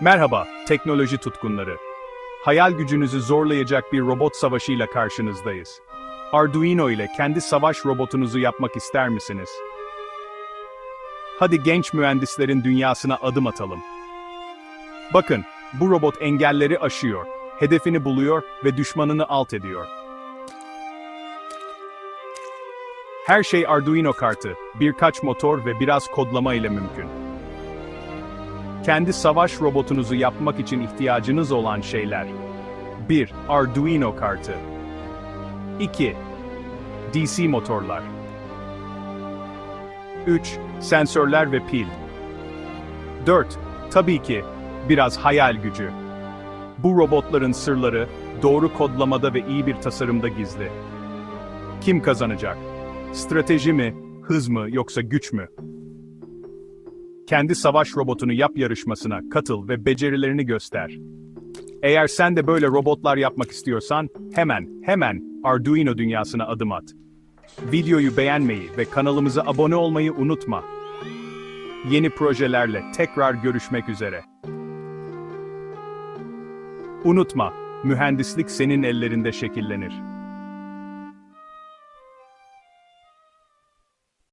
Merhaba, teknoloji tutkunları. Hayal gücünüzü zorlayacak bir robot savaşıyla karşınızdayız. Arduino ile kendi savaş robotunuzu yapmak ister misiniz? Hadi genç mühendislerin dünyasına adım atalım. Bakın, bu robot engelleri aşıyor, hedefini buluyor ve düşmanını alt ediyor. Her şey Arduino kartı, birkaç motor ve biraz kodlama ile mümkün. Kendi savaş robotunuzu yapmak için ihtiyacınız olan şeyler. 1. Arduino kartı. 2. DC motorlar. 3. Sensörler ve pil. 4. Tabii ki biraz hayal gücü. Bu robotların sırları doğru kodlamada ve iyi bir tasarımda gizli. Kim kazanacak? Strateji mi, hız mı yoksa güç mü? Kendi savaş robotunu yap yarışmasına katıl ve becerilerini göster. Eğer sen de böyle robotlar yapmak istiyorsan, hemen, hemen Arduino dünyasına adım at. Videoyu beğenmeyi ve kanalımıza abone olmayı unutma. Yeni projelerle tekrar görüşmek üzere. Unutma, mühendislik senin ellerinde şekillenir.